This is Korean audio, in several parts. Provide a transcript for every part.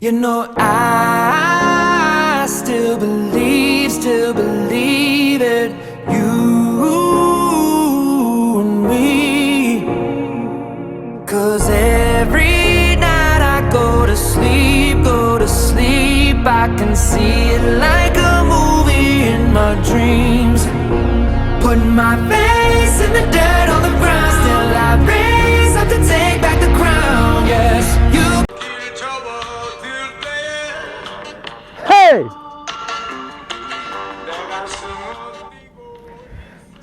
You know, I still believe, still believe it. You and me. Cause every night I go to sleep, go to sleep. I can see it like a movie in my dreams. Put my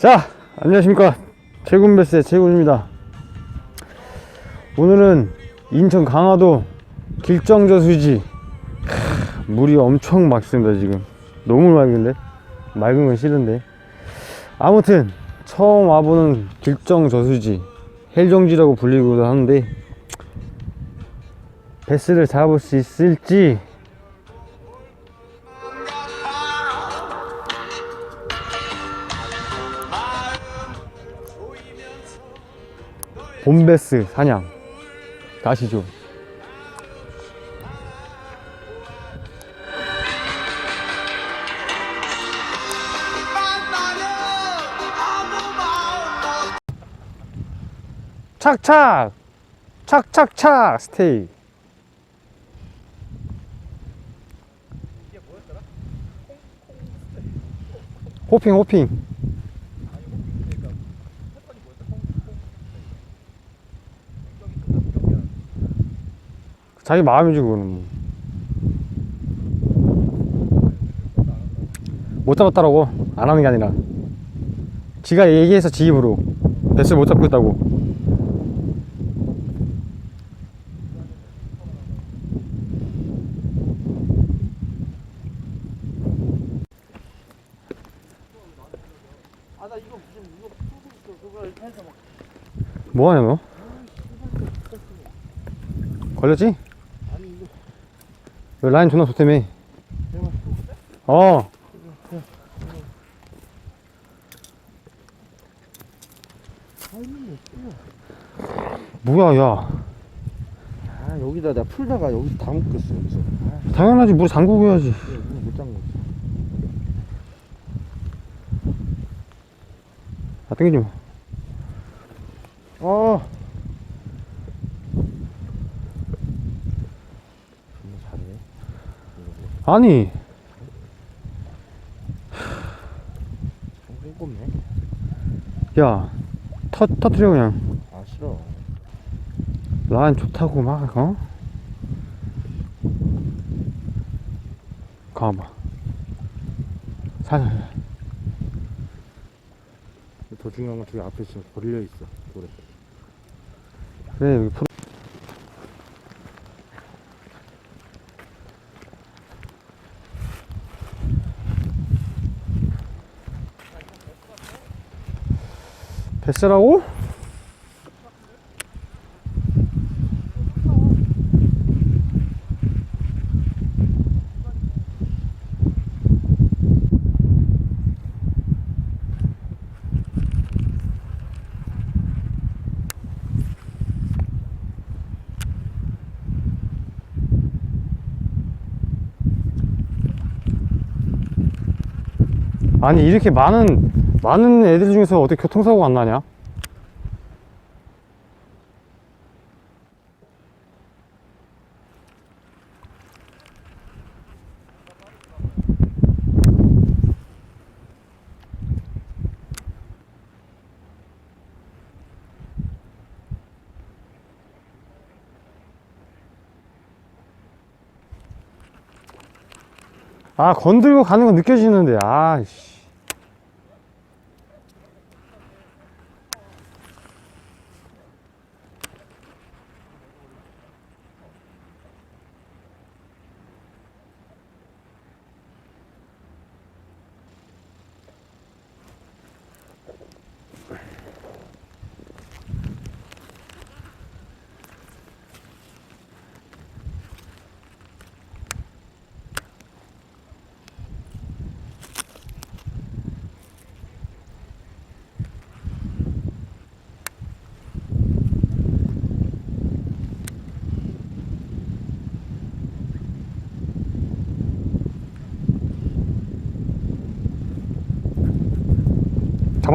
자, 안녕하십니까. 최군베스의 최군입니다. 오늘은 인천 강화도 길정저수지. 크, 물이 엄청 맑습니다, 지금. 너무 맑은데? 맑은 건 싫은데. 아무튼, 처음 와보는 길정저수지. 헬정지라고 불리기도 하는데, 베스를 잡을 수 있을지 봄베스 사냥. 가시죠. 착착! 착착착! 스테이. 호핑 호핑 자기 마음이지 그거는 뭐. 못 잡았다라고 안 하는 게 아니라 지가 얘기해서 지 입으로 배스를 못 잡고 있다고 뭐하냐 너? 걸렸지? 너 라인 존나 좋다며. 어. 뭐야 야. 아 여기다 내가 풀다가 여기서 다 묶였어 여기서. 아 당연하지. 물 잠그고 해야지. 그래, 문을 못 잠궈 아 땡기지 마. 어 정말 잘해 아니. 참 꼼꼼해 야 터, 터트려 그냥. 아 싫어. 라인 좋다고 막 어? 가봐. 살살 더 중요한 건 저기 앞에 지금 걸려 있어 돌에 그래 여기 프로 뱃살하고? 아니 이렇게 많은 많은 애들 중에서 어떻게 교통사고가 안 나냐? 아 건들고 가는 거 느껴지는데 아씨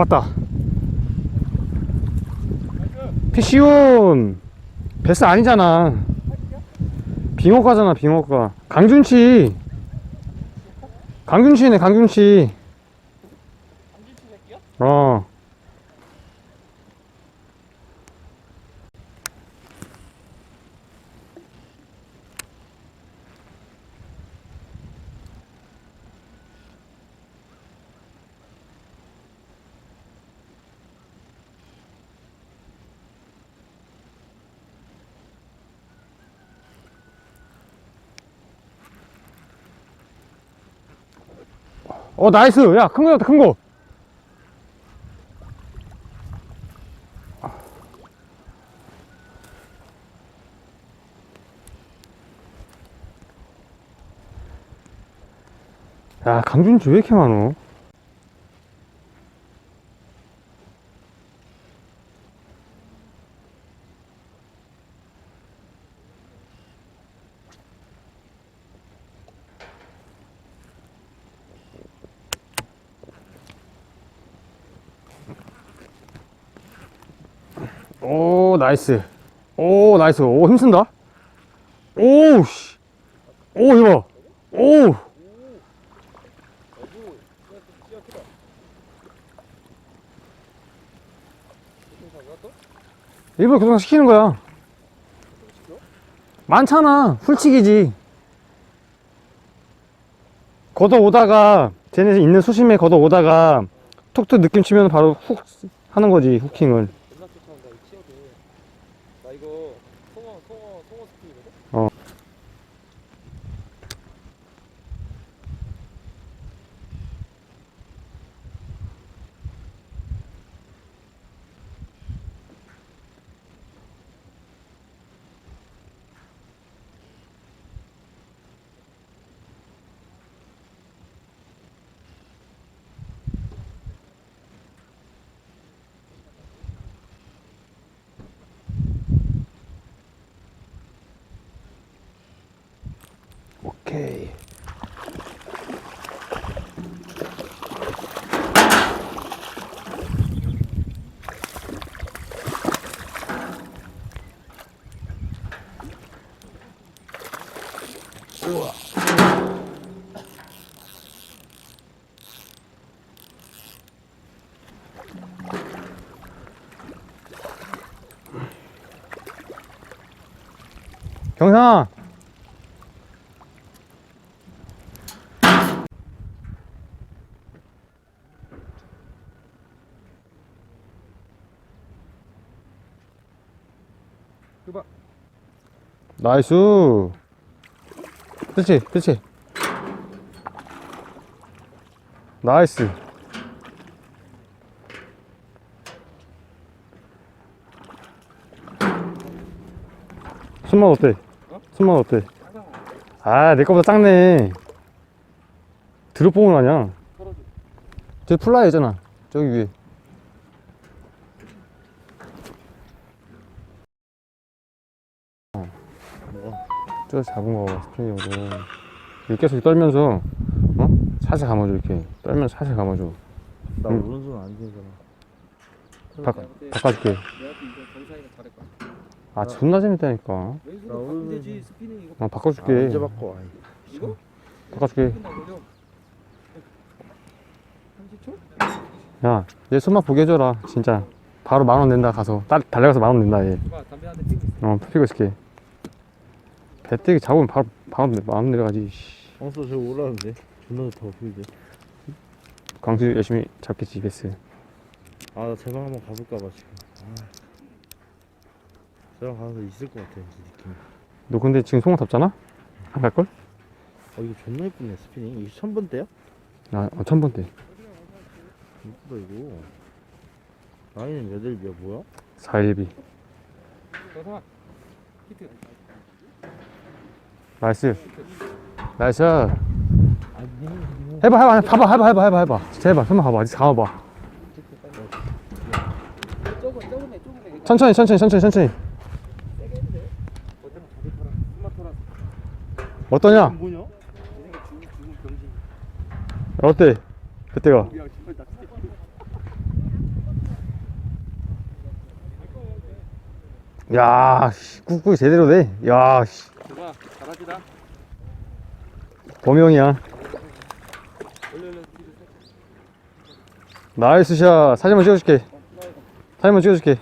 잡았다. 피시온 베스 아니잖아. 빙어과잖아 빙어과. 강준치. 강준치네 강준치. 어. 어 나이스. 야 큰 거였다 큰거. 야 강준치 왜 이렇게 많어 오 나이스. 오 나이스. 오 힘쓴다. 오씨. 오 이봐. 오. 일부러 교정 시키는 거야. 많잖아. 훌치기지. 걷어 오다가 쟤네 있는 수심에 걷어 오다가 톡톡 느낌 치면 바로 훅 하는 거지 후킹을 존나 쫓아온다 이 치어도 나 이거 송어 송어 송어 스피이거든? 어. 오케이. 경상 나이스. 그렇지 그렇지. 나이스. 손맛 어때? 손맛 어때? 아 내 거보다 작네. 드롭봉은 아니야 저 플라이잖아. 저기 위에 저 잡은 거 스프링으로 이렇게 계속 떨면서 어? 사슬 감아줘 이렇게 떨면서 사슬 감아줘 나 응. 오른손 안 되잖아 바, 바꿔줄게 이거. 아 존나 재밌다니까 왼손으로 나 바꾸면 오늘- 되지 스피닝 이거 어 아, 바꿔줄게 언제 바꿔 아이, 이거 바꿔줄게 끝나 걸려. 30초? 야얘 손맛 보게 해줘라 진짜 바로 만 원 낸다 가서 딸, 달려가서 만 원 낸다 얘봐 담배 한대 피고 있어. 어, 피고 있을게. 배때기 잡으면 바로, 바로 마음 내려가지. 씨. 황소 저 올라오는데 존나 더 보이지 광수 열심히 잡겠지, 베스. 아나 제방 한번 가볼까봐 지금 아. 제방 가서 있을 것 같아 이 느낌 너 근데 지금 송어 잡잖아? 안 갈걸? 어 이거 존나 예쁘네 스피닝 이거 천 번대야? 아, 어, 천 번째. 이쁘다 이거 라인은 몇 일비야 뭐야? 4일비. 정상아 히트. 나이스. 나이스. 해봐, 해봐, 해봐, 해봐, 해봐, 해봐, 해봐. 해봐. 손만 가봐. 진짜 가봐. 천천히, 천천히, 천천히, 천천히. 어떠냐? 어때? 그때가. 야, 꾹꾹 제대로 돼. 야, 씨. 좋아 잘하지다 범용이야. 나이스 샷. 사진만 찍어줄게. 사진만 찍어줄게.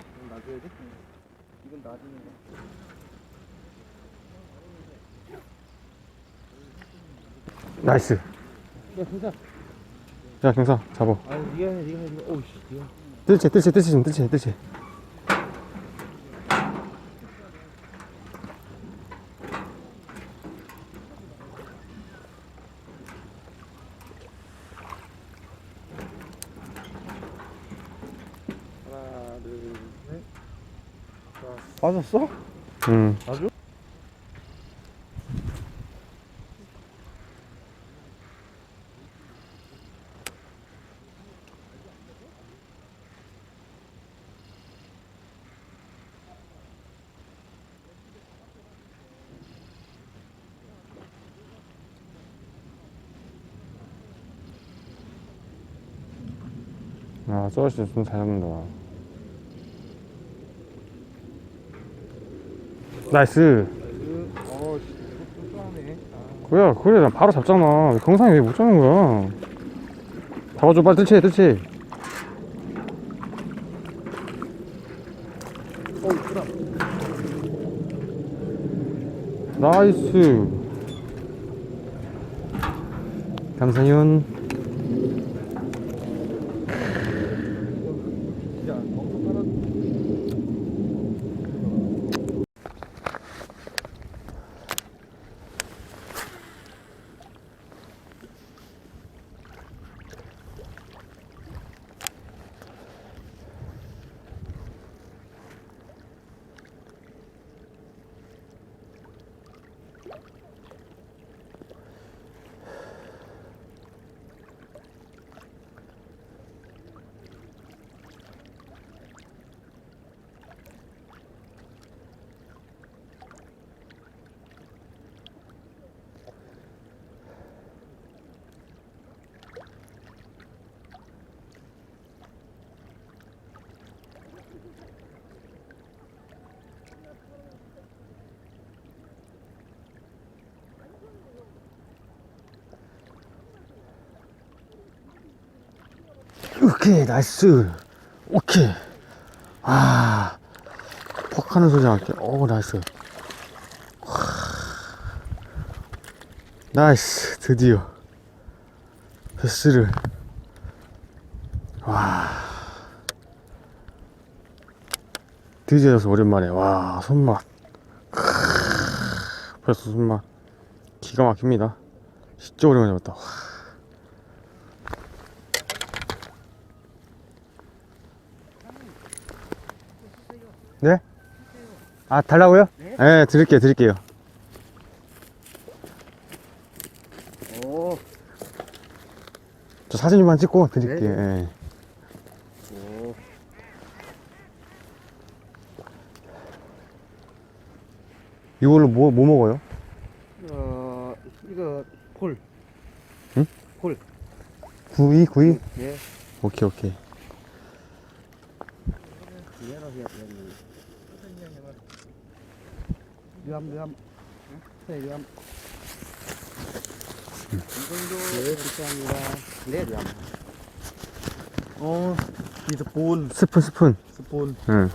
나이스. 야, 진짜. 야, 경사, 잡아. 아 니가 해 니가 해 오우씨 니가 뜰채, 뜰채, 뜰채 좀, 뜰채, 뜰채. 하나 둘셋 맞았어? 응. 아주? 아, 저씨 좀잘 잡는다. 나이스. 그야, 그래, 나 바로 잡잖아. 왜 경상이 왜 못 잡는 거야? 잡아줘, 빨리 뜰채, 뜰채. 나이스. 감사윤. 오케이, 나이스. 오케이. 아, 퍽 하는 소리 할게. 오, 나이스. 와. 나이스. 드디어. 베스를. 와. 드디어 오랜만에. 와, 손맛. 크으, 벌써 손맛. 기가 막힙니다. 진짜 오랜만에 잡았다. 네? 아, 달라고요? 네, 드릴게요, 드릴게요. 오 저 사진만 찍고 드릴게요. 네. 예. 오. 이걸로 뭐, 뭐 먹어요? 어 이거 콜 응? 콜 구이, 구이? 예. 오케이, 오케이. เดี๋ยวเราเหยียบเลยหนึ่งเดือมเดือมใส่เดือมเดี๋ยจะงเลาเล็ดเดือมโอ้มีสปูนสปูนสปูนสปูนอ่ม